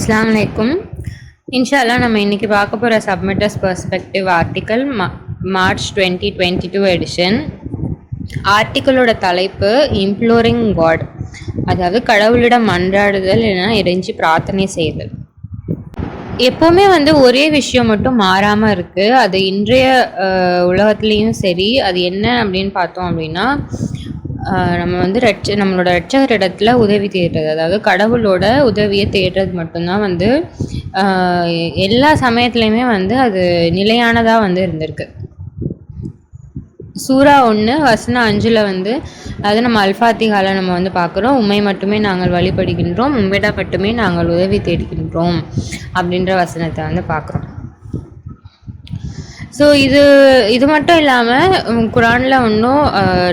அஸ்லாம் வலைக்கும் இன்ஷால்லா நம்ம இன்னைக்கு பார்க்க போகிற submitters perspective article March twenty twenty two edition ஆர்டிக்கலோட தலைப்பு இம்ப்ளோரிங் காட் அதாவது கடவுளிடம் மன்றாடுதல் இல்லைன்னா இறைஞ்சி பிரார்த்தனை செய்தல். எப்போவுமே வந்து ஒரே விஷயம் மட்டும் மாறாமல் இருக்குது அது இன்றைய உலகத்துலேயும் சரி அது என்ன அப்படின்னு பார்த்தோம் அப்படின்னா நம்ம வந்து ரட்ச நம்மளோட ரட்சகர் இடத்துல உதவி தேடுறது. அதாவது கடவுளோட உதவியை தேடுறது மட்டும்தான் வந்து எல்லா சமயத்துலையுமே வந்து அது நிலையானதாக வந்து இருந்திருக்கு. சூறா ஒன்று வசனம் அஞ்சில் வந்து அதாவது நம்ம அல்ஃபாத்திகால நம்ம வந்து பார்க்குறோம் உண்மை மட்டுமே நாங்கள் வழிபடுகின்றோம். உண்மையிடம் மட்டுமே நாங்கள் உதவி தேடுகின்றோம். அப்படின்ற வசனத்தை வந்து பார்க்குறோம் ஸோ இது இது மட்டும் இல்லாமல் குரானில் இன்னும்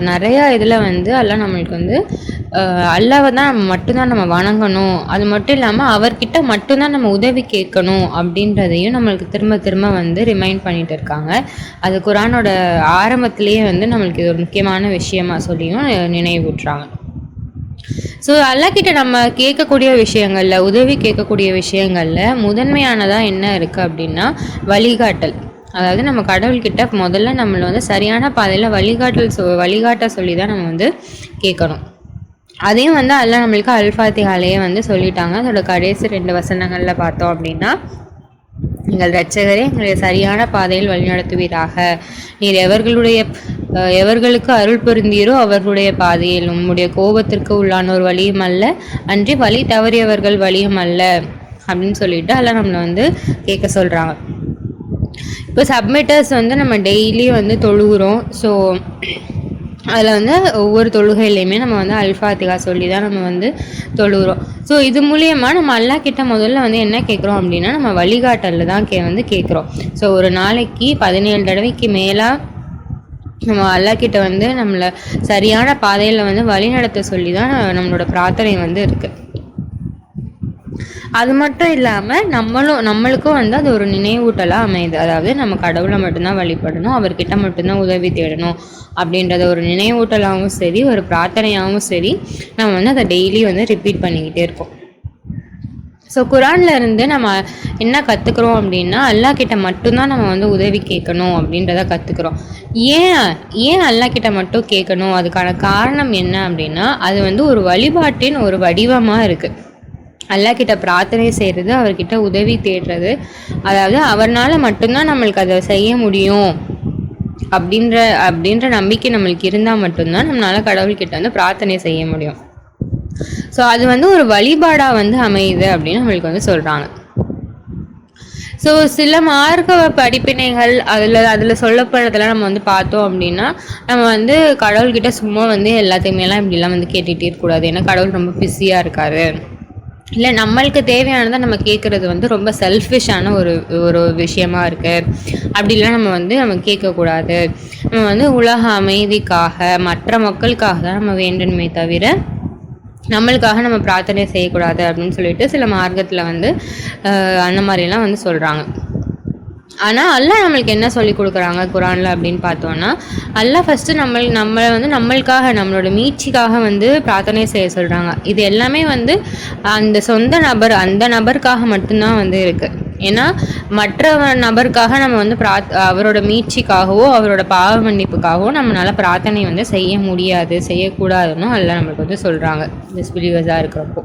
நிறையா இதில் வந்து எல்லாம் நம்மளுக்கு வந்து அல்லாவை தான் நம்ம மட்டும்தான் நம்ம வணங்கணும். அது மட்டும் இல்லாமல் அவர்கிட்ட மட்டும்தான் நம்ம உதவி கேட்கணும் அப்படின்றதையும் நம்மளுக்கு திரும்ப திரும்ப வந்து ரிமைண்ட் பண்ணிட்டு இருக்காங்க. அது குரானோட ஆரம்பத்திலேயே வந்து நம்மளுக்கு இது ஒரு முக்கியமான விஷயமா சொல்லியும் நினைவூட்டுறாங்க. ஸோ அல்லாக்கிட்ட நம்ம கேட்கக்கூடிய விஷயங்களில் உதவி கேட்கக்கூடிய விஷயங்களில் முதன்மையானதாக என்ன இருக்குது அப்படின்னா வழிகாட்டல். அதாவது நம்ம கடவுள்கிட்ட முதல்ல நம்மளை வந்து சரியான பாதையில் வழிகாட்டல் சொ வழிகாட்ட சொல்லி தான் நம்ம வந்து கேட்கணும் அதையும் வந்து அதில் நம்மளுக்கு அல்ஃபாத்திகாலையே வந்து சொல்லிட்டாங்க. அதோட கடைசி ரெண்டு வசனங்களில் பார்த்தோம் அப்படின்னா எங்கள் ரட்சகரே எங்களை சரியான பாதையில் வழிநடத்துவீராக நீர் எவர்களுடைய எவர்களுக்கு அருள் பொருந்தீரோ அவர்களுடைய பாதையில். உம்முடைய கோபத்திற்கு உள்ளானோர் வழியும் அல்ல அன்றி வழி தவறியவர்கள் வழியும் அல்ல அப்படின்னு சொல்லிட்டு அதெல்லாம் நம்மளை வந்து கேட்க சொல்கிறாங்க இப்போ சப்மிட்டர்ஸ் வந்து நம்ம டெய்லி வந்து தொழுகிறோம். ஸோ அதில் வந்து ஒவ்வொரு தொழுகையிலையுமே நம்ம வந்து அல்ஃபாத்திகா சொல்லி தான் நம்ம வந்து தொழுகிறோம். ஸோ இது மூலியமாக நம்ம அல்லா கிட்ட முதல்ல வந்து என்ன கேட்குறோம் அப்படின்னா நம்ம வழிகாட்டலில் தான் கே வந்து கேட்குறோம். ஸோ ஒரு நாளைக்கு பதினேழு தடவைக்கு மேலாக நம்ம அல்லா கிட்ட வந்து நம்மளை சரியான பாதையில் வந்து வழி நடத்த சொல்லி தான் நம்மளோட பிரார்த்தனை வந்து இருக்குது அது மட்டும் இல்லாமல் நம்மளும் நம்மளுக்கும் வந்து அது ஒரு நினைவூட்டலாக அமையுது. அதாவது நம்ம கடவுளை மட்டும்தான் வழிபடணும் அவர்கிட்ட மட்டும்தான் உதவி தேடணும் அப்படின்றத ஒரு நினைவூட்டலாகவும் சரி ஒரு பிரார்த்தனையாகவும் சரி நம்ம வந்து அதை டெய்லி வந்து ரிப்பீட் பண்ணிக்கிட்டே இருக்கோம். ஸோ குரான்ல இருந்து நம்ம என்ன கற்றுக்குறோம் அப்படின்னா அல்லா கிட்ட மட்டும்தான் நம்ம வந்து உதவி கேட்கணும் அப்படின்றத கற்றுக்குறோம் ஏன் ஏன் அல்லா கிட்ட மட்டும் கேட்கணும்? அதுக்கான காரணம் என்ன அப்படின்னா அது வந்து ஒரு வழிபாட்டின் ஒரு வடிவமாக இருக்குது அல்லா கிட்ட பிரார்த்தனை செய்கிறது அவர்கிட்ட உதவி தேடுறது. அதாவது அவர்னால் மட்டும்தான் நம்மளுக்கு அதை செய்ய முடியும். அப்படின்ற அப்படின்ற நம்பிக்கை நம்மளுக்கு இருந்தால் மட்டும்தான் நம்மளால் கடவுள்கிட்ட வந்து பிரார்த்தனை செய்ய முடியும். ஸோ அது வந்து ஒரு வழிபாடாக வந்து அமையுது அப்படின்னு நம்மளுக்கு வந்து சொல்கிறாங்க ஸோ சில மார்க்க படிப்பினைகள் அதில் அதில் சொல்லப்படுறதெல்லாம் நம்ம வந்து பார்த்தோம் அப்படின்னா நம்ம வந்து கடவுள்கிட்ட சும்மா வந்து எல்லாத்தையுமேலாம் இப்படிலாம் வந்து கேட்டுகிட்டே இருக்கக்கூடாது. ஏன்னா கடவுள் ரொம்ப பிஸியாக இருக்காரு. இல்லை நம்மளுக்கு தேவையானதை நம்ம கேட்குறது வந்து ரொம்ப செல்ஃபிஷான ஒரு ஒரு விஷயமா இருக்குது அப்படிலாம் நம்ம வந்து நம்ம கேட்கக்கூடாது நம்ம வந்து உலக அமைதிக்காக மற்ற மக்களுக்காக தான் நம்ம வேண்டணுமே தவிர நம்மளுக்காக நம்ம பிரார்த்தனை செய்யக்கூடாது அப்படின்னு சொல்லிட்டு சில மார்க்கத்தில் வந்து அந்த மாதிரிலாம் வந்து சொல்கிறாங்க ஆனால் அல்லாஹ் நம்மளுக்கு என்ன சொல்லி கொடுக்குறாங்க குரானில் அப்படின்னு பார்த்தோன்னா அல்லாஹ் ஃபஸ்ட்டு நம்ம நம்மளை வந்து நம்மளுக்காக நம்மளோட மீட்சிக்காக வந்து பிரார்த்தனை செய்ய சொல்கிறாங்க இது எல்லாமே வந்து அந்த சொந்த நபர் அந்த நபருக்காக மட்டும்தான் வந்து இருக்குது ஏன்னா மற்ற நபருக்காக நம்ம வந்து பிராத் அவரோட மீட்சிக்காகவோ அவரோட பாவ மன்னிப்புக்காகவோ நம்மளால் பிரார்த்தனை வந்து செய்ய முடியாது செய்யக்கூடாதுன்னு எல்லாம் நம்மளுக்கு வந்து சொல்கிறாங்க டிஸ்பிலீவர்ஸாக இருக்கிறப்போ.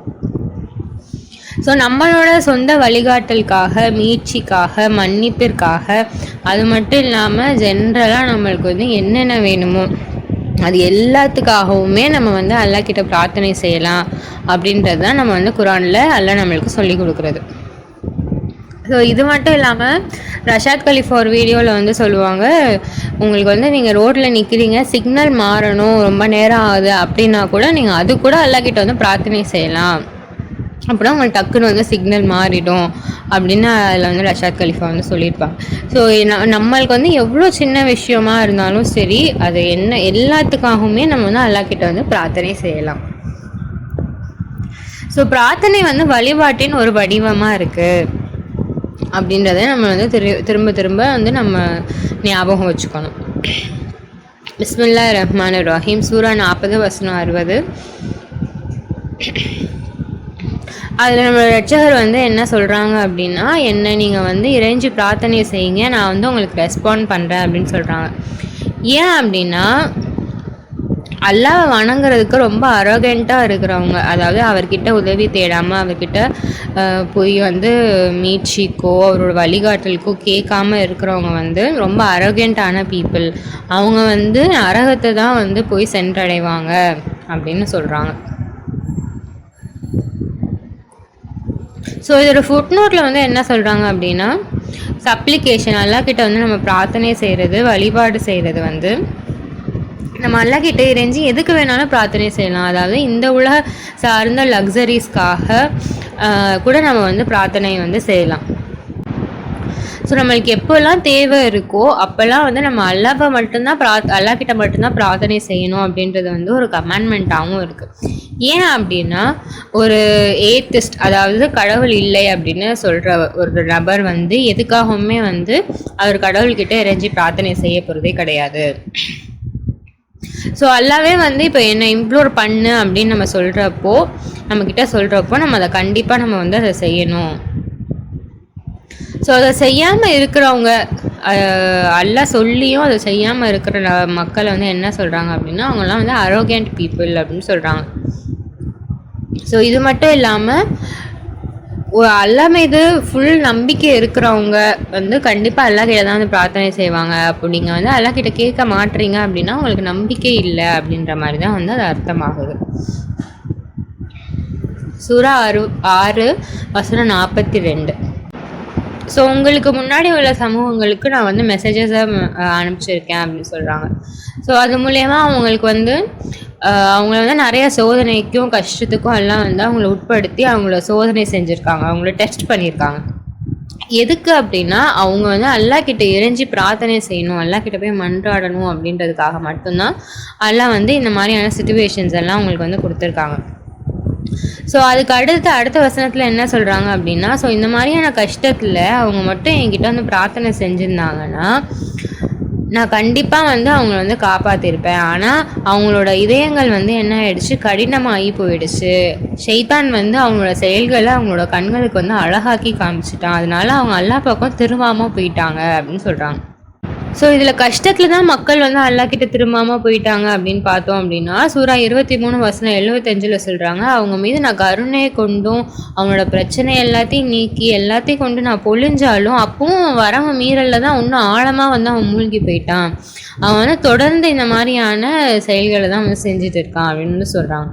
ஸோ நம்மளோட சொந்த வழிகாட்டலுக்காக மீட்சிக்காக மன்னிப்பிற்காக அது மட்டும் இல்லாமல் ஜென்ரலாக நம்மளுக்கு வந்து என்னென்ன வேணுமோ அது எல்லாத்துக்காகவுமே நம்ம வந்து அல்லா கிட்ட பிரார்த்தனை செய்யலாம் அப்படின்றது தான் நம்ம வந்து குரானில் அல்லா நம்மளுக்கு சொல்லி கொடுக்குறது. ஸோ இது மட்டும் இல்லாமல் ரஷாத் கலிஃப் ஒரு வீடியோவில் வந்து சொல்லுவாங்க உங்களுக்கு வந்து நீங்கள் ரோட்டில் நிற்கிறீங்க சிக்னல் மாறணும் ரொம்ப நேரம் ஆகுது அப்படின்னா கூட நீங்கள் அது கூட கிட்ட வந்து பிரார்த்தனை செய்யலாம். அப்புறம் அவங்க டக்குன்னு வந்து சிக்னல் மாறிடும் அப்படின்னு அதில் வந்து ரஷாத் கலிஃபா வந்து சொல்லியிருப்பாங்க. ஸோ நம்மளுக்கு வந்து எவ்வளோ சின்ன விஷயமா இருந்தாலும் சரி அது என்ன எல்லாத்துக்காகவுமே நம்ம வந்து அல்லா கிட்ட வந்து பிரார்த்தனை செய்யலாம். ஸோ பிரார்த்தனை வந்து வழிபாட்டின் ஒரு வடிவமாக இருக்குது அப்படின்றத நம்ம வந்து திரு திரும்ப திரும்ப வந்து நம்ம ஞாபகம் வச்சுக்கணும். பிஸ்மில்லா ரஹ்மான் ரஹீம். சூரா நாற்பது வசனம் அறுபது. அதில் நம்ம ரட்சகர் வந்து என்ன சொல்கிறாங்க அப்படின்னா என்ன நீங்கள் வந்து இறைஞ்சி பிரார்த்தனை செய்யுங்க. நான் வந்து உங்களுக்கு ரெஸ்பாண்ட் பண்ணுறேன் அப்படின்னு சொல்கிறாங்க ஏன் அப்படின்னா அல்லாவை வணங்குறதுக்கு ரொம்ப அரோகண்ட்டாக இருக்கிறவங்க அதாவது அவர்கிட்ட உதவி தேடாமல் அவர்கிட்ட போய் வந்து மீட்சிக்கோ அவரோட வழிகாட்டலுக்கோ கேட்காம இருக்கிறவங்க வந்து ரொம்ப அரோகண்ட்டான பீப்புள் அவங்க வந்து அரகத்தை தான் வந்து போய் சென்றடைவாங்க அப்படின்னு சொல்கிறாங்க ஸோ இதோட ஃபுட் நோட்டில் வந்து என்ன சொல்கிறாங்க அப்படின்னா சப்ளிகேஷன் அல்லா கிட்ட வந்து நம்ம பிரார்த்தனை செய்கிறது வழிபாடு செய்கிறது வந்து நம்ம அல்லா கிட்ட இறைஞ்சி எதுக்கு வேணாலும் பிரார்த்தனை செய்யலாம். அதாவது இந்த உலக சார்ந்த லக்ஸரிஸ்க்காக கூட நம்ம வந்து பிரார்த்தனை வந்து செய்யலாம். ஸோ நம்மளுக்கு எப்போல்லாம் தேவை இருக்கோ அப்போல்லாம் வந்து நம்ம அல்லாவை மட்டும்தான் ப்ரா அல்லா கிட்ட மட்டும்தான் பிரார்த்தனை செய்யணும் அப்படின்றது வந்து ஒரு கமெண்ட்மெண்ட்டாகவும் இருக்குது ஏன் அப்படின்னா ஒரு ஏத்திஸ்ட் அதாவது கடவுள் இல்லை அப்படின்னு சொல்கிற ஒரு நபர் வந்து எதுக்காகவுமே வந்து அவர் கடவுள்கிட்ட இறைஞ்சி பிரார்த்தனை செய்ய போகிறதே கிடையாது. ஸோ அல்லாவே வந்து இப்போ என்னை இம்ப்ளோர் பண்ணு அப்படின்னு நம்ம சொல்கிறப்போ நம்மக்கிட்ட சொல்கிறப்போ நம்ம அதை கண்டிப்பாக நம்ம வந்து அதை செய்யணும். ஸோ அதை செய்யாமல் இருக்கிறவங்க எல்லாம் சொல்லியும் அதை செய்யாமல் இருக்கிற மக்களை வந்து என்ன சொல்கிறாங்க அப்படின்னா அவங்களாம் வந்து அரோகேண்ட் பீப்புள் அப்படின்னு சொல்கிறாங்க ஸோ இது மட்டும் இல்லாமல் அல்லா மீது ஃபுல் நம்பிக்கை இருக்கிறவங்க வந்து கண்டிப்பாக அல்லா கிட்ட தான் வந்து பிரார்த்தனை செய்வாங்க. அப்போ நீங்கள் வந்து அல்லா கிட்ட கேட்க மாட்டுறீங்க அப்படின்னா உங்களுக்கு நம்பிக்கை இல்லை அப்படின்ற மாதிரி தான் வந்து அது அர்த்தமாகுது. சுறா ஆறு ஆறு வசனம் நாற்பத்தி ரெண்டு. ஸோ உங்களுக்கு முன்னாடி உள்ள சமூகங்களுக்கு நான் வந்து மெசேஜஸை அனுப்பிச்சிருக்கேன் அப்படின்னு சொல்கிறாங்க ஸோ அது மூலயமா அவங்களுக்கு வந்து அவங்கள வந்து நிறைய சோதனைக்கும் கஷ்டத்துக்கும் எல்லாம் வந்து அவங்கள உட்படுத்தி அவங்கள சோதனை செஞ்சுருக்காங்க. அவங்கள டெஸ்ட் பண்ணியிருக்காங்க. எதுக்கு அப்படின்னா அவங்க வந்து அல்லா கிட்ட இறைஞ்சி பிரார்த்தனை செய்யணும் அல்லா கிட்ட போய் மன்றாடணும் அப்படின்றதுக்காக மட்டும்தான் அல்லா வந்து இந்த மாதிரியான சுச்சுவேஷன்ஸ் எல்லாம் அவங்களுக்கு வந்து கொடுத்துருக்காங்க. ஸோ அதுக்கு அடுத்து அடுத்த வசனத்தில் என்ன சொல்கிறாங்க அப்படின்னா ஸோ இந்த மாதிரியான கஷ்டத்தில் அவங்க மட்டும் என்கிட்ட வந்து பிரார்த்தனை செஞ்சுருந்தாங்கன்னா நான் கண்டிப்பாக வந்து அவங்கள வந்து காப்பாற்றிருப்பேன் ஆனால் அவங்களோட இதயங்கள் வந்து என்ன ஆயிடுச்சு? கடினமாகி போயிடுச்சு. ஷெய்தான் வந்து அவங்களோட செயல்களை அவங்களோட கண்களுக்கு வந்து அழகாக்கி காமிச்சிட்டான். அதனால அவங்க எல்லா பக்கம் திரும்பாமல் போயிட்டாங்க அப்படின்னு சொல்கிறாங்க ஸோ இதில் கஷ்டத்தில் தான் மக்கள் வந்து அல்லா கிட்ட திரும்பாமல் போயிட்டாங்க அப்படின்னு பார்த்தோம் அப்படின்னா சூறா இருபத்தி மூணு வசனம் எழுபத்தஞ்சில் சொல்கிறாங்க அவங்க மீது நான் கருணையை கொண்டும் அவங்களோட பிரச்சனை எல்லாத்தையும் நீக்கி எல்லாத்தையும் கொண்டு நான் பொழிஞ்சாலும் அப்பவும் வரவன் மீறலில் தான் இன்னும் ஆழமாக வந்து அவன் மூழ்கி போயிட்டான். அவன் வந்து தொடர்ந்து இந்த மாதிரியான செயல்களை தான் வந்து செஞ்சுட்டு இருக்கான் அப்படின்னு சொல்கிறாங்க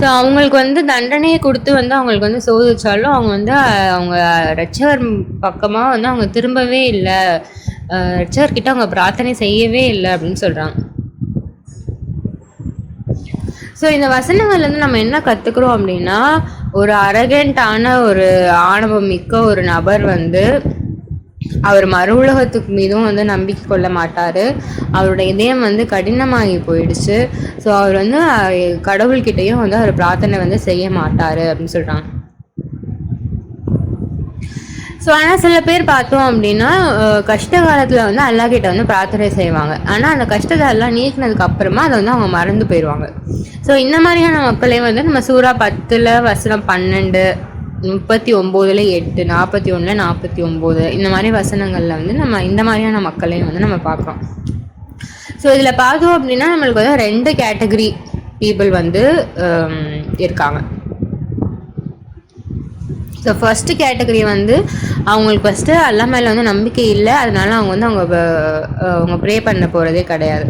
ஸோ அவங்களுக்கு வந்து தண்டனையை கொடுத்து வந்து அவங்களுக்கு வந்து சோதிச்சாலும் அவங்க வந்து அவங்க ரச்சகர் பக்கமாக வந்து அவங்க திரும்பவே இல்லை. கிட்ட அவங்க பிரார்த்தனை செய்யவே இல்லை அப்படின்னு சொல்கிறாங்க ஸோ இந்த வசனங்கள்லேருந்து நம்ம என்ன கற்றுக்குறோம் அப்படின்னா ஒரு அரகண்டான ஒரு ஆணவம் மிக்க ஒரு நபர் வந்து அவர் மறு உலகத்துக்கு மீதும் வந்து நம்பிக்கை கொள்ள மாட்டார். அவரோட இதயம் வந்து கடினமாகி போயிடுச்சு. ஸோ அவர் வந்து கடவுள்கிட்டையும் வந்து அவர் பிரார்த்தனை வந்து செய்ய மாட்டார் அப்படின்னு சொல்கிறாங்க ஸோ ஆனால் சில பேர் பார்த்தோம் அப்படின்னா கஷ்ட காலத்தில் வந்து அல்லா கிட்ட வந்து பிரார்த்தனை செய்வாங்க. ஆனால் அந்த கஷ்டத்தை எல்லாம் நீக்கினதுக்கு அப்புறமா அதை வந்து அவங்க மறந்து போயிடுவாங்க ஸோ இந்த மாதிரியான மக்களே வந்து நம்ம சூறா பத்தில் வசனம் பன்னெண்டு முப்பத்தி ஒம்போதில் எட்டு நாற்பத்தி ஒன்றில் நாற்பத்தி ஒம்பது இந்த மாதிரி வசனங்களில் வந்து நம்ம இந்த மாதிரியான மக்களையும் வந்து நம்ம பார்க்குறோம் ஸோ இதில் பார்த்தோம் அப்படின்னா நம்மளுக்கு வந்து ரெண்டு கேட்டகரி பீப்புள் வந்து இருக்காங்க. ஸோ ஃபஸ்ட்டு கேட்டகரி வந்து அவங்களுக்கு ஃபஸ்ட்டு அல்லா மேலே வந்து நம்பிக்கை இல்லை. அதனால அவங்க வந்து அவங்க அவங்க ப்ரே பண்ண போகிறதே கிடையாது.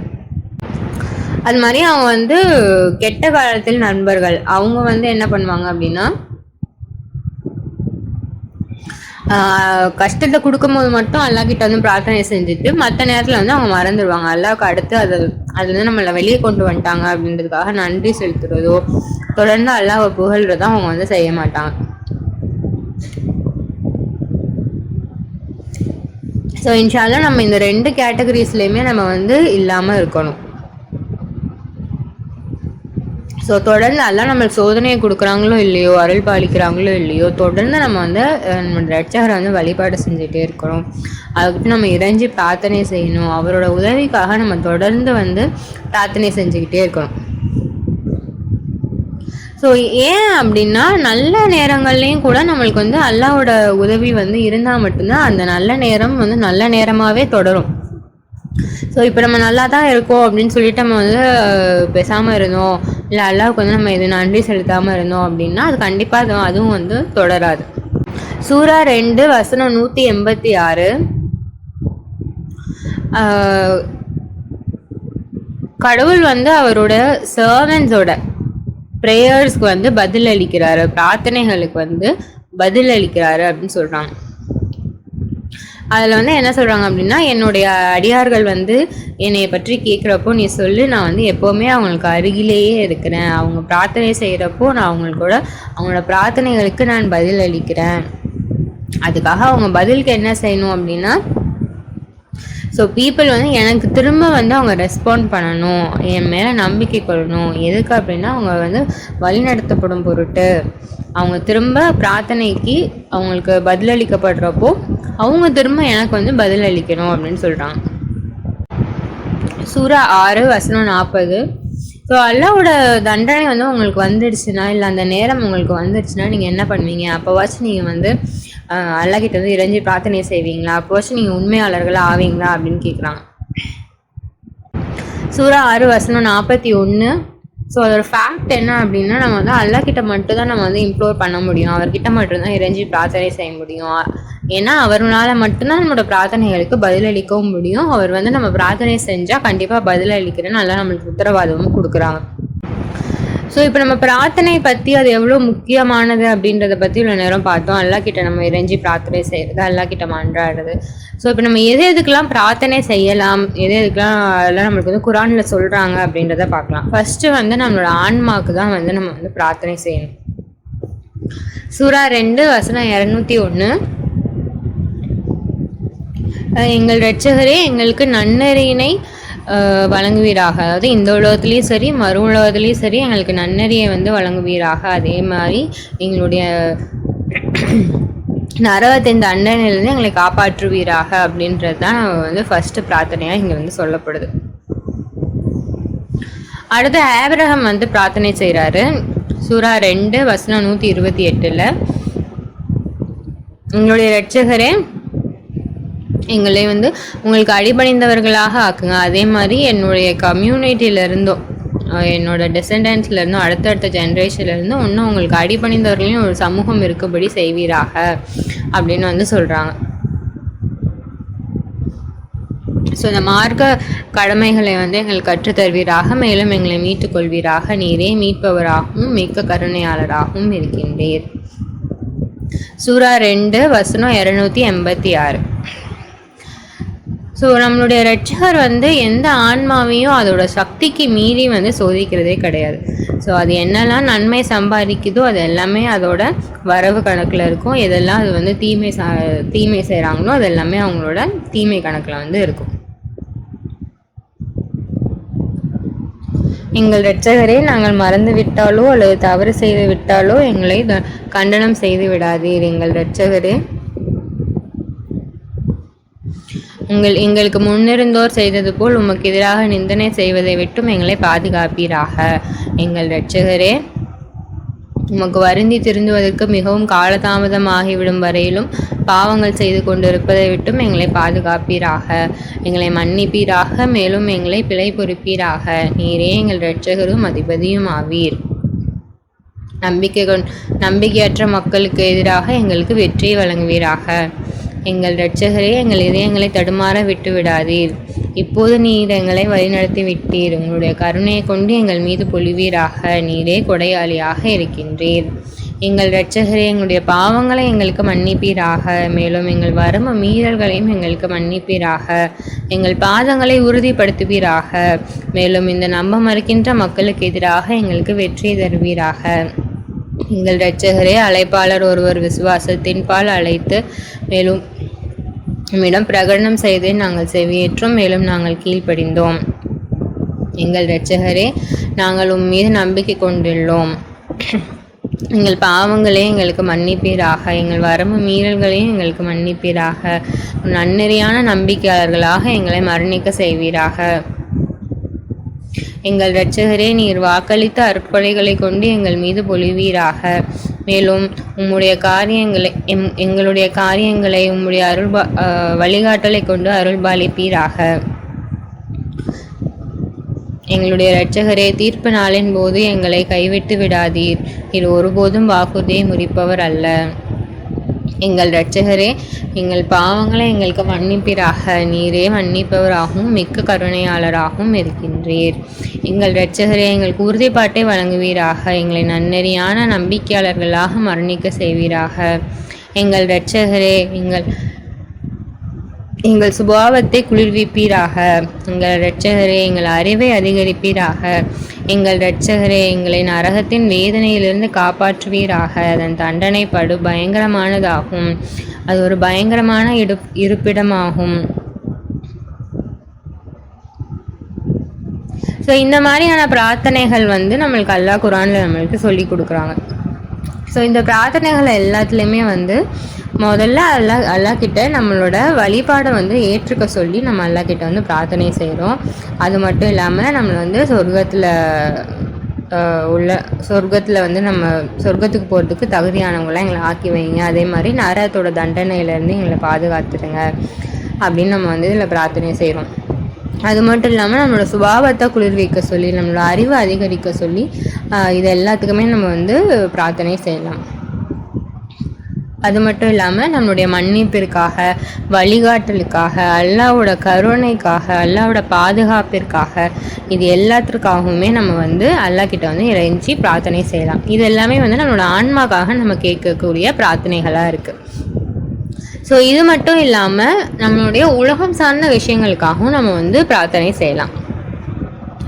அது மாதிரி அவங்க வந்து கெட்ட காலத்தில் நண்பர்கள் அவங்க வந்து என்ன பண்ணுவாங்க அப்படின்னா கஷ்டத்தை கொடுக்கும்போது மட்டும் அல்லா கிட்ட வந்து பிரார்த்தனை செஞ்சுட்டு மற்ற நேரத்தில் வந்து அவங்க மறந்துடுவாங்க அல்லாவுக்கு அடுத்து அது அது வந்து நம்மளை வெளியே கொண்டு வந்துட்டாங்க அப்படின்றதுக்காக நன்றி செலுத்துறதோ தொடர்ந்து அல்லாவை புகழ்றதோ அவங்க வந்து செய்ய மாட்டாங்க. ஸோ இன்ஷால்லாம் நம்ம இந்த ரெண்டு கேட்டகரிஸ்லேயுமே நம்ம வந்து இல்லாமல் இருக்கணும். ஸோ தொடர்ந்து எல்லாம் நம்மளுக்கு சோதனையை கொடுக்குறாங்களோ இல்லையோ அருள் பாலிக்கிறாங்களோ இல்லையோ தொடர்ந்து நம்ம வந்து நம்ம ரட்சகரை வந்து வழிபாடு செஞ்சுட்டே இருக்கிறோம். அதுக்கிட்ட நம்ம இறைஞ்சி பிரார்த்தனை செய்யணும். அவரோட உதவிக்காக நம்ம தொடர்ந்து வந்து பிரார்த்தனை செஞ்சுக்கிட்டே இருக்கணும். ஸோ ஏன் அப்படின்னா நல்ல நேரங்கள்லேயும் கூட நம்மளுக்கு வந்து அல்லாவோட உதவி வந்து இருந்தால் மட்டும்தான் அந்த நல்ல நேரம் வந்து நல்ல நேரமாகவே தொடரும். ஸோ இப்போ நம்ம நல்லா தான் இருக்கோம் அப்படின்னு சொல்லிட்டு நம்ம வந்து பேசாமல் இருந்தோம். இல்லை அல்லாவுக்கு வந்து நம்ம இது நன்றி செலுத்தாமல் இருந்தோம் அப்படின்னா அது கண்டிப்பாக அது அதுவும் வந்து தொடராது. சூரா ரெண்டு வசனம் நூற்றி எண்பத்தி ஆறு. கடவுள் வந்து அவரோட சர்வன்ஸோட ப்ரேயர்ஸ்க்கு வந்து பதில் அளிக்கிறாரு பிரார்த்தனைகளுக்கு வந்து பதில் அளிக்கிறாரு அப்படின்னு சொல்கிறாங்க அதில் வந்து என்ன சொல்கிறாங்க அப்படின்னா என்னுடைய அடியார்கள் வந்து என்னை பற்றி கேட்குறப்போ நீ சொல்லு நான் வந்து எப்போவுமே அவங்களுக்கு அருகிலேயே இருக்கிறேன். அவங்க பிரார்த்தனை செய்கிறப்போ நான் அவங்களோட அவங்களோட பிரார்த்தனைகளுக்கு நான் பதில் அளிக்கிறேன் அதுக்காக அவங்க பதிலுக்கு என்ன செய்யணும் அப்படின்னா ஸோ பீப்புள் வந்து எனக்கு திரும்ப வந்து அவங்க ரெஸ்பாண்ட் பண்ணணும் என் மேலே நம்பிக்கை கொள்ளணும். எதுக்கு அப்படின்னா அவங்க வந்து வழிநடத்தப்படும் பொருட்டு. அவங்க திரும்ப பிரார்த்தனைக்கு அவங்களுக்கு பதிலளிக்கப்படுறப்போ அவங்க திரும்ப எனக்கு வந்து பதிலளிக்கணும் அப்படின்னு சொல்கிறாங்க சூரா ஆறு வசனம் நாற்பது ஸோ அல்லாவோட தண்டனை வந்து உங்களுக்கு வந்துடுச்சுன்னா இல்லை அந்த நேரம் உங்களுக்கு வந்துடுச்சுன்னா நீங்கள் என்ன பண்ணுவீங்க? அப்போவாச்சும் நீங்கள் வந்து அல்லாஹிட்ட வந்து இறைஞ்சி பிரார்த்தனை செய்வீங்களா? அப்போவாச்சும் நீங்கள் உண்மையாளர்களாக ஆவீங்களா? அப்படின்னு கேட்குறாங்க சூறா ஆறு வசனம் நாற்பத்தி ஒன்று ஸோ அதோட ஃபேக்ட் என்ன அப்படின்னா நம்ம வந்து அல்லா கிட்ட மட்டும் தான் நம்ம வந்து இம்ப்ளோர் பண்ண முடியும். அவர்கிட்ட மட்டும்தான் இறைஞ்சி பிரார்த்தனை செய்ய முடியும். ஏன்னா அவர்னால மட்டும்தான் நம்மளோட பிரார்த்தனைகளுக்கு பதிலளிக்கவும் முடியும். அவர் வந்து நம்ம பிரார்த்தனை செஞ்சால் கண்டிப்பாக பதிலளிக்கிறேன்னு நல்லா நம்மளுக்கு உத்தரவாதமும் கொடுக்குறாங்க ஸோ இப்போ நம்ம பிரார்த்தனை பற்றி அது எவ்வளோ முக்கியமானது அப்படின்றத பற்றி இவ்வளோ நேரம் பார்த்தோம். அல்லா கிட்ட நம்ம இறைஞ்சி பிரார்த்தனை செய்கிறது அல்லா கிட்ட மன்றாடுறது. ஸோ இப்போ நம்ம எது எதுக்கெல்லாம் பிரார்த்தனை செய்யலாம் எது எதுக்கெல்லாம் அதெல்லாம் நம்மளுக்கு வந்து குரானில் சொல்கிறாங்க அப்படின்றத பார்க்கலாம். ஃபஸ்ட்டு வந்து நம்மளோட ஆன்மாவுக்கு தான் வந்து நம்ம வந்து பிரார்த்தனை செய்யணும். சூரா ரெண்டு வசனம் இரநூத்தி ஒன்று எங்கள் ரட்சகரே எங்களுக்கு நன்னறியினை வழங்குவீராக. அதாவது இந்த உலகத்துலேயும் சரி மறு உலகத்துலேயும் சரி எங்களுக்கு நன்னறியை வந்து வழங்குவீராக. அதே மாதிரி எங்களுடைய நரகத்தின் தண்டனையிலேருந்து எங்களை காப்பாற்றுவீராக அப்படின்றது தான் வந்து ஃபஸ்ட்டு பிரார்த்தனையாக இங்கே வந்து சொல்லப்படுது. அடுத்து ஆபிரகம் வந்து பிரார்த்தனை செய்கிறாரு சூரா ரெண்டு வசனம் நூற்றி இருபத்தி எட்டில் எங்களுடைய ரட்சகரே எங்களை வந்து உங்களுக்கு அடிபணிந்தவர்களாக ஆக்குங்க. அதே மாதிரி என்னுடைய கம்யூனிட்டியிலேருந்தும் என்னோட டெசண்டன்ஸ்லேருந்தும் அடுத்தடுத்த ஜென்ரேஷன்லேருந்தும் இன்னும் உங்களுக்கு அடிபணிந்தவர்களையும் ஒரு சமூகம் இருக்கும்படி செய்வீராக அப்படின்னு வந்து சொல்கிறாங்க ஸோ இந்த மார்க்க கடமைகளை வந்து எங்களுக்கு கற்றுத்தருவீராக மேலும் எங்களை மீட்டுக் கொள்வீராக. நீரே மீட்பவராகவும் மிக்க கருணையாளராகவும் இருக்கின்றீர். சூரா ரெண்டு வசனம் இரநூத்தி எண்பத்தி ஆறு. ஸோ நம்மளுடைய ரட்சகர் வந்து எந்த ஆன்மாவையும் அதோட சக்திக்கு மீறி வந்து சோதிக்கிறதே கிடையாது. ஸோ அது என்னெல்லாம் நன்மை சம்பாதிக்குதோ அது எல்லாமே அதோட வரவு கணக்கில் இருக்கும். எதெல்லாம் அது வந்து தீமை சா தீமை செய்கிறாங்களோ அது எல்லாமே அவங்களோட தீமை கணக்கில் வந்து இருக்கும். எங்கள் இரட்சகரே நாங்கள் மறந்து விட்டாலோ அல்லது தவறு செய்து விட்டாலோ எங்களை கண்டனம் செய்து விடாதீர் எங்கள் இரட்சகரே. உங்கள் எங்களுக்கு முன்னிருந்தோர் செய்தது போல் உமக்கு எதிராக நிந்தனை செய்வதை விட்டும் எங்களை பாதுகாப்பீராக. எங்கள் இரட்சகரே உமக்கு வருந்தி திருந்துவதற்கு மிகவும் காலதாமதமாகிவிடும் வரையிலும் பாவங்கள் செய்து கொண்டிருப்பதை விட்டும் எங்களை பாதுகாப்பீராக. எங்களை மன்னிப்பீராக மேலும் எங்களை பிழை பொறுப்பீராக. நீரே எங்கள் இரட்சகரும் அதிபதியும் ஆவீர் நம்பிக்கை கொண் நம்பிக்கையற்ற மக்களுக்கு எதிராக எங்களுக்கு வெற்றியை வழங்குவீராக. எங்கள் இரட்சகரே எங்கள் இதயங்களை தடுமாற விட்டு விடாதீர் இப்போது நீர் எங்களை வழிநடத்தி விட்டீர். உங்களுடைய கருணையை கொண்டு எங்கள் மீது பொழிவீராக. நீரே கொடையாளியாக இருக்கின்றீர். எங்கள் இரட்சகரே எங்களுடைய பாவங்களை எங்களுக்கு மன்னிப்பீராக. மேலும் எங்கள் வரும மீறல்களையும் எங்களுக்கு மன்னிப்பீராக. எங்கள் பாதங்களை உறுதிப்படுத்துவீராக. மேலும் இந்த நம்ப மறுக்கின்ற மக்களுக்கு எதிராக எங்களுக்கு வெற்றி தருவீராக. எங்கள் இரட்சகரே அழைப்பாளர் ஒருவர் விசுவாசத்தின் பால் அழைத்து மேலும் நம்மிடம் பிரகடனம் செய்து நாங்கள் செவியேற்றோம் மேலும் நாங்கள் கீழ்ப்படிந்தோம். எங்கள் இரட்சகரே நாங்கள் உன் மீது நம்பிக்கை கொண்டுள்ளோம். எங்கள் பாவங்களே எங்களுக்கு மன்னிப்பீராக எங்கள் வரம்பு மீறல்களையும் எங்களுக்கு மன்னிப்பீராக. நன்னெறியான நம்பிக்கையாளர்களாக எங்களை மரணிக்க செய்வீராக. எங்கள் இரட்சகரே நீர் வாக்களித்த அற்பொலைகளை கொண்டு எங்கள் மீது பொழிவீராக. மேலும் உம்முடைய காரியங்களை எம் எங்களுடைய காரியங்களை உம்முடைய அருள் வழிகாட்டலை கொண்டு அருள்பாலிப்பீராக எங்களுடைய இரட்சகரே தீர்ப்பு நாளின் போது எங்களை கைவிட்டு விடாதீர். இது ஒருபோதும் வாக்குறுதியை முறிப்பவர் அல்ல. எங்கள் இரட்சகரே எங்கள் பாவங்களை எங்களுக்கு மன்னிப்பீராக. நீரே மன்னிப்பவராகவும் மிக்க கருணையாளராகவும் இருக்கின்றீர். எங்கள் இரட்சகரே எங்களுக்கு உறுதிப்பாட்டை வழங்குவீராக. எங்களை நன்னெறியான நம்பிக்கையாளர்களாக மரணிக்க செய்வீராக. எங்கள் இரட்சகரே எங்கள் எங்கள் சுபாவத்தை குளிர்விப்பீராக. எங்கள் இரட்சகரே எங்கள் அறிவை அதிகரிப்பீராக. எங்கள் இரட்சகரே எங்களை நரகத்தின் வேதனையிலிருந்து காப்பாற்றுவீராக. அதன் தண்டனை படு பயங்கரமானதாகும். அது ஒரு பயங்கரமான இடு இருப்பிடமாகும். ஸோ இந்த மாதிரியான பிரார்த்தனைகள் வந்து நம்மளுக்கு அல்லா குரானில் நம்மளுக்கு சொல்லி கொடுக்குறாங்க. ஸோ இந்த பிரார்த்தனைகள் எல்லாத்துலேயுமே வந்து முதல்ல அல்லா அல்லா கிட்ட நம்மளோட வழிபாடை வந்து ஏற்றுக்க சொல்லி நம்ம அல்லா கிட்ட வந்து பிரார்த்தனை செய்கிறோம் அது மட்டும் இல்லாமல் நம்மளை வந்து சொர்க்கத்தில் உள்ள சொர்க்கத்தில் வந்து நம்ம சொர்க்கத்துக்கு போகிறதுக்கு தகுதியானவங்களாம் எங்களை ஆக்கி வைங்க. அதே மாதிரி நரகத்தோட தண்டனையிலேருந்து எங்களை பாதுகாத்துருங்க. அப்படின்னு நம்ம வந்து இதில் பிரார்த்தனை செய்கிறோம் அது மட்டும் இல்லாமல் நம்மளோட சுபாவத்தை குளிர்விக்க சொல்லி நம்மளோட அறிவை அதிகரிக்க சொல்லி இது எல்லாத்துக்குமே நம்ம வந்து பிரார்த்தனை செய்யலாம். அது மட்டும் இல்லாமல் நம்மளுடைய மன்னிப்பிற்காக வழிகாட்டலுக்காக அல்லாவோட கருணைக்காக அல்லாவோட பாதுகாப்பிற்காக இது எல்லாத்திற்காகவுமே நம்ம வந்து அல்லா கிட்ட வந்து இறைஞ்சி பிரார்த்தனை செய்யலாம். இது எல்லாமே வந்து நம்மளோட ஆன்மாக்காக நம்ம கேட்கக்கூடிய பிரார்த்தனைகளாக இருக்குது ஸோ இது மட்டும் இல்லாமல் நம்மளுடைய உலகம் சார்ந்த விஷயங்களுக்காகவும் நம்ம வந்து பிரார்த்தனை செய்யலாம்.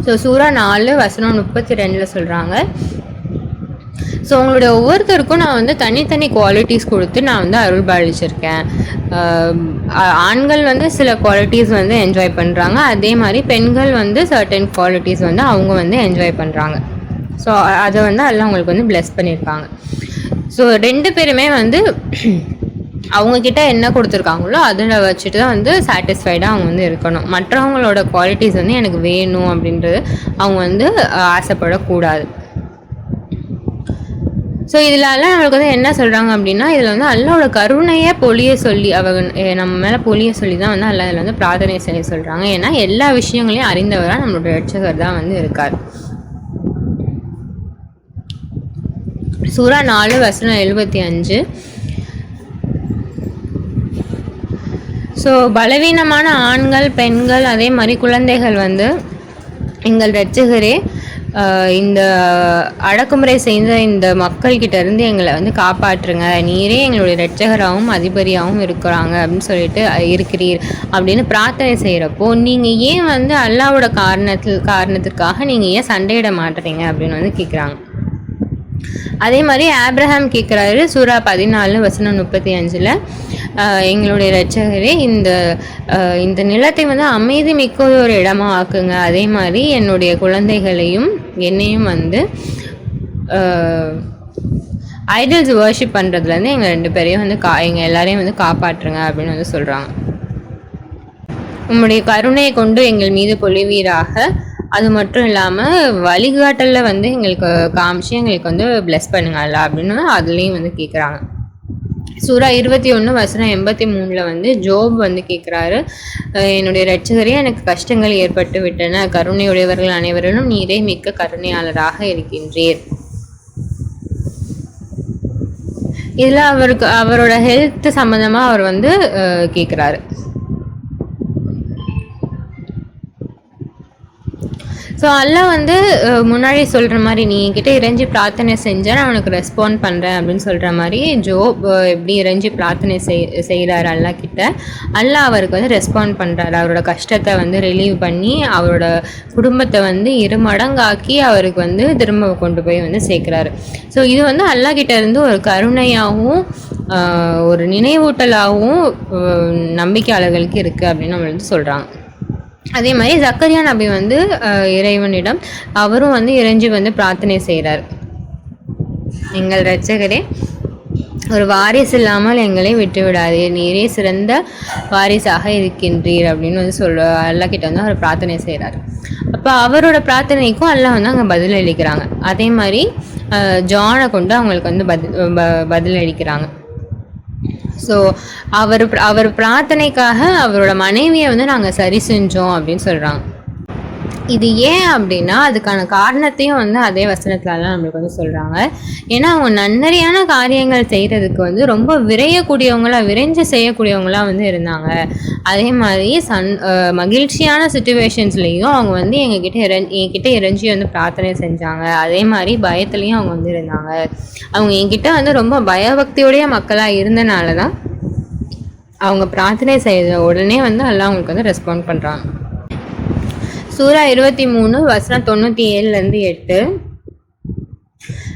ஸோ சூறா நாலு வசனம் முப்பத்தி ரெண்டில் சொல்கிறாங்க ஸோ உங்களுடைய ஒவ்வொருத்தருக்கும் நான் வந்து தனித்தனி குவாலிட்டிஸ் கொடுத்து நான் வந்து அருள் பாலிச்சிருக்கேன் ஆண்கள் வந்து சில குவாலிட்டிஸ் வந்து என்ஜாய் பண்ணுறாங்க அதே மாதிரி பெண்கள் வந்து சர்டன் குவாலிட்டிஸ் வந்து அவங்க வந்து என்ஜாய் பண்ணுறாங்க ஸோ அதை வந்து எல்லாம் அவங்களுக்கு வந்து ப்ளெஸ் பண்ணியிருக்காங்க ஸோ ரெண்டு பேருமே வந்து அவங்கக்கிட்ட என்ன கொடுத்துருக்காங்களோ அதில் வச்சுட்டு தான் வந்து சாட்டிஸ்ஃபைடாக அவங்க வந்து இருக்கணும். மற்றவங்களோட குவாலிட்டிஸ் வந்து எனக்கு வேணும் அப்படின்றது அவங்க வந்து ஆசைப்படக்கூடாது. ஸோ இதிலலாம் நம்மளுக்கு வந்து என்ன சொல்கிறாங்க அப்படின்னா இதில் வந்து அல்லாவோட கருணையை பொழிய சொல்லி அவங்க நம்ம மேலே பொழிய சொல்லி தான் வந்து அல்லா இதில் வந்து பிரார்த்தனை செய்ய சொல்கிறாங்க ஏன்னா எல்லா விஷயங்களையும் அறிந்தவராக நம்மளோட ரட்சகர் தான் வந்து இருக்கார். சூறா நாலு வசனம் எழுபத்தி அஞ்சு. ஸோ பலவீனமான ஆண்கள் பெண்கள் அதே மாதிரி குழந்தைகள் வந்து எங்கள் ரட்சகரே இந்த அடக்குமுறை செய்த இந்த மக்கள்கிட்ட இருந்து எங்களை வந்து காப்பாற்றுங்க. நீரே எங்களுடைய ரட்சகராகவும் அதிபதியாகவும் இருக்கிறாங்க அப்படின்னு சொல்லிட்டு இருக்கிறீர் அப்படின்னு பிரார்த்தனை செய்கிறப்போ நீங்கள் ஏன் வந்து அல்லாவோட காரணத்தில் காரணத்திற்காக நீங்கள் ஏன் சண்டையிட மாட்டுறீங்க அப்படின்னு வந்து கேட்குறாங்க அதே மாதிரி ஆப்ரஹாம் கேட்குறாரு சூறா பதினாலு வசனம் முப்பத்தி அஞ்சில் எங்களுடைய ரட்சகரே இந்த இந்த நிலத்தை வந்து அமைதி மிக்க ஒரு இடமா ஆக்குங்க. அதே மாதிரி என்னுடைய குழந்தைகளையும் என்னையும் வந்து ஐடல்ஸ் வர்ஷிப் பண்ணுறதுலேருந்து எங்கள் ரெண்டு பேரையும் வந்து கா எங்கள் எல்லாரையும் வந்து காப்பாற்றுங்க அப்படின்னு வந்து சொல்கிறாங்க உம்முடைய கருணையை கொண்டு எங்கள் மீது பொழிவீராக அது மட்டும் இல்லாமல் வழிகாட்டலில் வந்து எங்களுக்கு காமிச்சு எங்களுக்கு வந்து ப்ளெஸ் பண்ணுங்கள்ல அப்படின்னு அதுலேயும் வந்து கேட்குறாங்க சூறா இருபத்தி ஒன்று வசனம் எண்பத்தி மூணில் வந்து ஜோப் வந்து கேட்குறாரு என்னுடைய ரட்சகரே எனக்கு கஷ்டங்கள் ஏற்பட்டு விட்டன. கருணையுடையவர்கள் அனைவரும் நீரே மிக்க கருணையாளராக இருக்கின்றீர். இதில் அவருக்கு அவரோட ஹெல்த் சம்மந்தமாக அவர் வந்து கேட்குறாரு ஸோ அல்லாஹ் வந்து முன்னாடி சொல்கிற மாதிரி நீ என்கிட்ட இறைஞ்சி பிரார்த்தனை செஞ்சால் நான் உனக்கு ரெஸ்பாண்ட் பண்ணுறேன் அப்படின்னு சொல்கிற மாதிரி ஜோ எப்படி இறைஞ்சி பிரார்த்தனை செய் செய்கிறாரு அல்லா கிட்ட. அல்லா அவருக்கு வந்து ரெஸ்பாண்ட் பண்ணுறாரு அவரோட கஷ்டத்தை வந்து ரிலீவ் பண்ணி அவரோட குடும்பத்தை வந்து இரு மடங்காக்கி அவருக்கு வந்து திரும்ப கொண்டு போய் வந்து சேர்க்குறாரு. ஸோ இது வந்து அல்லா கிட்ட இருந்து ஒரு கருணையாகவும் ஒரு நினைவூட்டலாகவும் நம்பிக்கையாளர்களுக்கு இருக்குது அப்படின்னு நம்ம வந்து சொல்கிறாங்க அதே மாதிரி ஜக்கரியா நபி வந்து இறைவனிடம் அவரும் வந்து இறைஞ்சி வந்து பிரார்த்தனை செய்கிறார் எங்கள் ரச்சகரே ஒரு வாரிசு இல்லாமல் எங்களை விட்டு நீரே சிறந்த வாரிசாக இருக்கின்றீர் அப்படின்னு வந்து சொல்ல அல்லா கிட்ட வந்து அவர் பிரார்த்தனை செய்கிறார் அப்போ அவரோட பிரார்த்தனைக்கும் எல்லாம் வந்து அங்கே பதில் அளிக்கிறாங்க அதே மாதிரி ஜானை கொண்டு அவங்களுக்கு வந்து பதில் பதில் அளிக்கிறாங்க ஸோ அவர் அவர் பிரார்த்தனைக்காக அவரோட மனைவியை வந்து நாங்கள் சரி செஞ்சோம் அப்படின்னு சொல்கிறாங்க இது ஏன் அப்படின்னா அதுக்கான காரணத்தையும் வந்து அதே வசனத்துலலாம் நம்மளுக்கு வந்து சொல்கிறாங்க ஏன்னா அவங்க நன்னறியான காரியங்கள் செய்கிறதுக்கு வந்து ரொம்ப விரையக்கூடியவங்களாக விரைஞ்சு செய்யக்கூடியவங்களாக வந்து இருந்தாங்க. அதே மாதிரி சன் மகிழ்ச்சியான சுச்சுவேஷன்ஸ்லேயும் அவங்க வந்து எங்ககிட்ட இற என்கிட்ட இறைஞ்சி வந்து பிரார்த்தனை செஞ்சாங்க. அதே மாதிரி பயத்துலேயும் அவங்க வந்து இருந்தாங்க. அவங்க என்கிட்ட வந்து ரொம்ப பயபக்தியுடைய மக்களாக இருந்தனால தான் அவங்க பிரார்த்தனை செய்த உடனே வந்து எல்லாம் அவங்களுக்கு வந்து ரெஸ்பாண்ட் பண்ணுறாங்க சூரா இருபத்தி மூணு வசனம் தொண்ணூற்றி ஏழுலேருந்து எட்டு.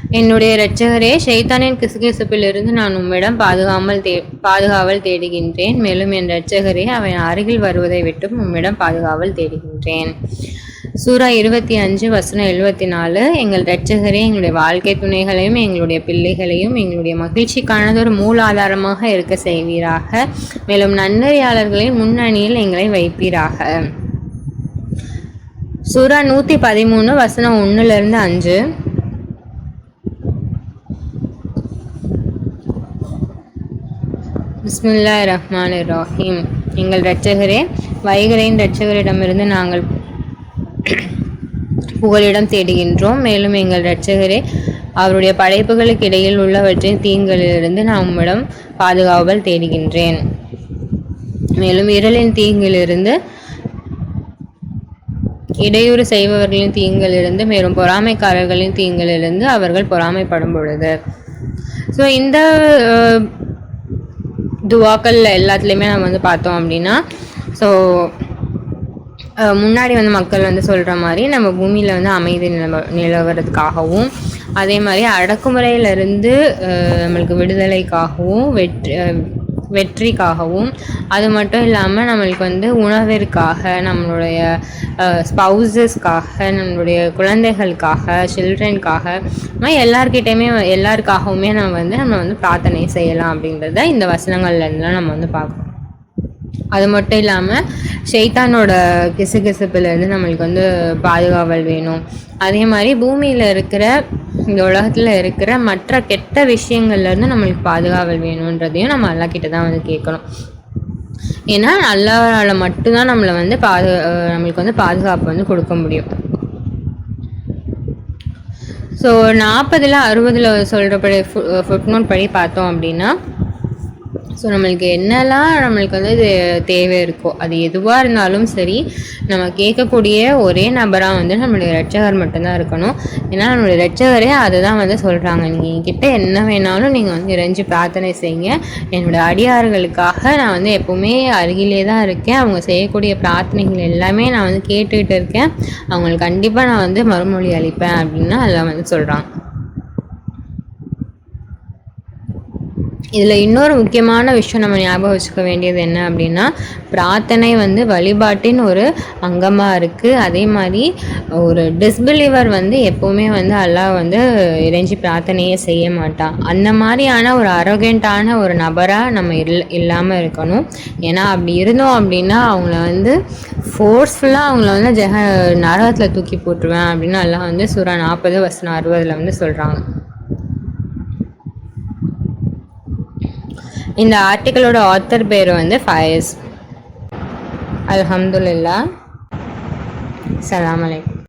என்னுடைய இரட்சகரே ஷைத்தானின் கிசுகிசுப்பிலிருந்து நான் உம்மிடம் பாதுகாமல் தே பாதுகாவல் தேடுகின்றேன். மேலும் என் இரட்சகரே அவன் அருகில் வருவதை விட்டும் உம்மிடம் பாதுகாவல் தேடுகின்றேன். சூரா இருபத்தி அஞ்சு வசனம் எழுபத்தி நாலு. எங்கள் இரட்சகரே எங்களுடைய வாழ்க்கை துணைகளையும் எங்களுடைய பிள்ளைகளையும் எங்களுடைய மகிழ்ச்சிக்கானதொரு மூலாதாரமாக இருக்க செய்வீராக. மேலும் நன்னறியாளர்களின் முன்னணியில் எங்களை வைப்பீராக. சூரா நூற்றி பதிமூணு வசனம் ஒன்றுலேருந்து அஞ்சு. பிஸ்மில்லா ரஹ்மான் ராஹிம். எங்கள் இரட்சகரே வைகரையின் இரட்சகரிடமிருந்து நாங்கள் புகழிடம் தேடுகின்றோம். மேலும் எங்கள் இரட்சகரே அவருடைய படைப்புகளுக்கு இடையில் உள்ளவற்றின் தீங்களிலிருந்து நான் உம்மிடம் பாதுகாவல் தேடுகின்றேன். மேலும் இருளின் தீங்கிலிருந்து இடையூறு செய்பவர்களின் தீங்கிலிருந்து மேலும் பொறாமைக்காரர்களின் தீங்கிலிருந்து அவர்கள் பொறாமைப்படும் பொழுது. ஸோ இந்த துவாக்கள் எல்லாத்துலேயுமே நம்ம வந்து பார்த்தோம் அப்படின்னா ஸோ முன்னாடி வந்து மக்கள் வந்து சொல்கிற மாதிரி நம்ம பூமியில் வந்து அமைதி நிலவ நிலவரதுக்காகவும் அதே மாதிரி அடக்குமுறையிலிருந்து நம்மளுக்கு விடுதலைக்காகவும் வெற்றி வெற்றிக்காகவும் அது மட்டும் இல்லாமல் நம்மளுக்கு வந்து உணவிற்காக நம்மளுடைய ஸ்பௌசஸ்க்காக நம்மளுடைய குழந்தைகளுக்காக சில்ட்ரனுக்காக எல்லார்கிட்டையுமே எல்லாருக்காகவுமே நம்ம வந்து நம்ம வந்து பிரார்த்தனை செய்யலாம் அப்படின்றத இந்த வசனங்கள்லேருந்துலாம் நம்ம வந்து பார்க்கணும் அது மட்டும் இல்லாமல் ஷெய்தானோட கிசுகிசுப்புலேருந்து நம்மளுக்கு வந்து பாதுகாவல் வேணும். அதே மாதிரி பூமியில் இருக்கிற இந்த உலகத்தில் இருக்கிற மற்ற கெட்ட விஷயங்கள்லேருந்து நம்மளுக்கு பாதுகாவல் வேணுன்றதையும் நம்ம அல்லா கிட்ட தான் வந்து கேட்கணும். ஏன்னா நல்லாவால் மட்டும்தான் நம்மளை வந்து பாது நம்மளுக்கு வந்து பாதுகாப்பு வந்து கொடுக்க முடியும். ஸோ நாற்பதில் அறுபதில் சொல்கிறபடி ஃபுட் நோட் படி பார்த்தோம் அப்படின்னா ஸோ நம்மளுக்கு என்னெல்லாம் நம்மளுக்கு வந்து இது தேவை இருக்கோ அது எதுவாக இருந்தாலும் சரி நம்ம கேட்கக்கூடிய ஒரே நபராக வந்து நம்மளுடைய ரட்சகர் மட்டும்தான் இருக்கணும். ஏன்னா நம்மளுடைய ரட்சகரே அதை தான் வந்து சொல்கிறாங்க நீங்கள் என்கிட்ட என்ன வேணாலும் நீங்கள் வந்து இறைஞ்சி பிரார்த்தனை செய்யுங்க. என்னோடய அடியார்களுக்காக நான் வந்து எப்போவுமே அருகிலே தான் இருக்கேன். அவங்க செய்யக்கூடிய பிரார்த்தனைகள் எல்லாமே நான் வந்து கேட்டுக்கிட்டு இருக்கேன். அவங்களுக்கு கண்டிப்பாக நான் வந்து மறுமொழி அளிப்பேன் அப்படின்னு அதில் வந்து சொல்கிறாங்க இதில் இன்னொரு முக்கியமான விஷயம் நம்ம ஞாபகம் வச்சுக்க வேண்டியது என்ன அப்படின்னா பிரார்த்தனை வந்து வழிபாட்டின் ஒரு அங்கமாக இருக்குது அதே மாதிரி ஒரு டிஸ்பிலீவர் வந்து எப்போவுமே வந்து அல்லாஹ் வந்து இறைஞ்சி பிரார்த்தனையே செய்ய மாட்டான் அந்த மாதிரியான ஒரு அரோகெண்ட்டான ஒரு நபராக நம்ம இல் இல்லாமல் இருக்கணும். ஏன்னா அப்படி இருந்தோம் அப்படின்னா அவங்கள வந்து ஃபோர்ஸ்ஃபுல்லாக அவங்கள வந்து ஜெக நரகத்தில் தூக்கி போட்டுருவேன் அப்படின்னு எல்லாம் வந்து சுரா நாற்பது வசனம் அறுபதில் வந்து சொல்கிறாங்க இந்த ஆர்டிக்கலோட ஆத்தர் பேர் வந்து ஃபயஸ். அலமதுல்லா சலாம் அலைக்கும்.